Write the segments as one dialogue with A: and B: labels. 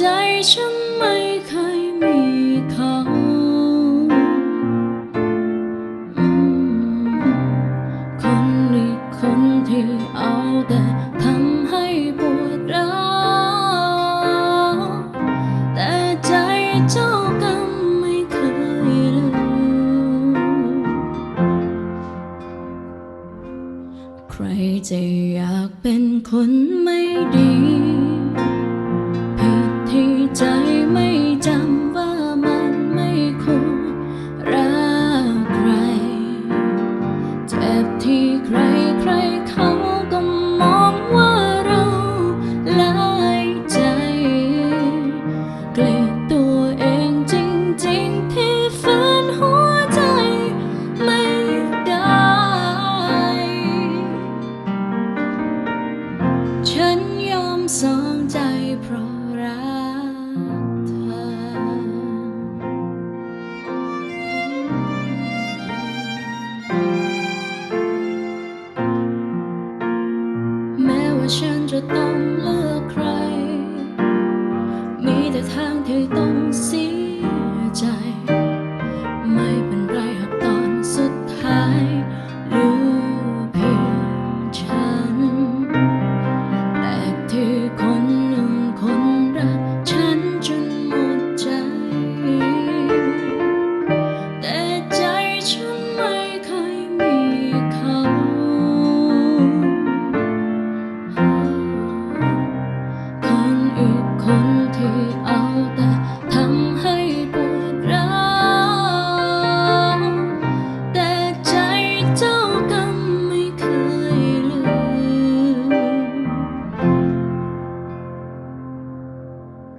A: ใจฉันไม่เคยมีเขาคนอีกคนที่เอาแต่ทำให้ปวดร้าวแต่ใจเจ้ากรรมไม่เคยลืมใครจะอยากเป็นคนไม่ดี สองใจเพราะรักเธอ แม้ว่าฉันจะต้องเลือกใคร มีแต่ทางที่ต้อง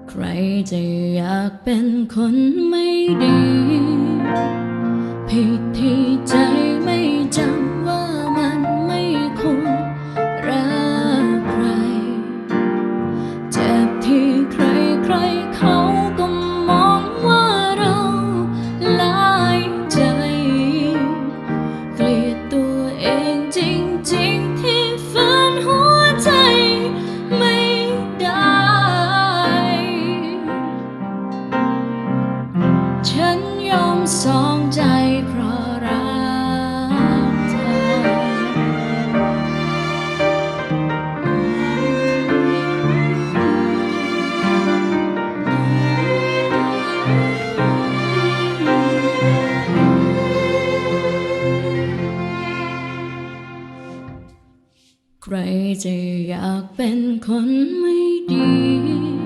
A: ใครจะอยากเป็นคนไม่ดี ผิดที่ใจไม่จำ จะอยากเป็นคนไม่ดี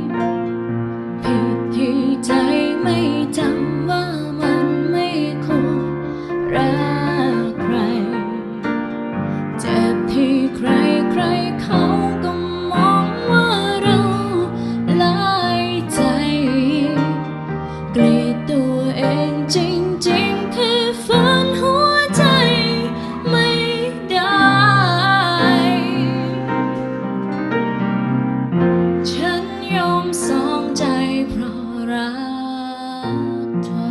A: time.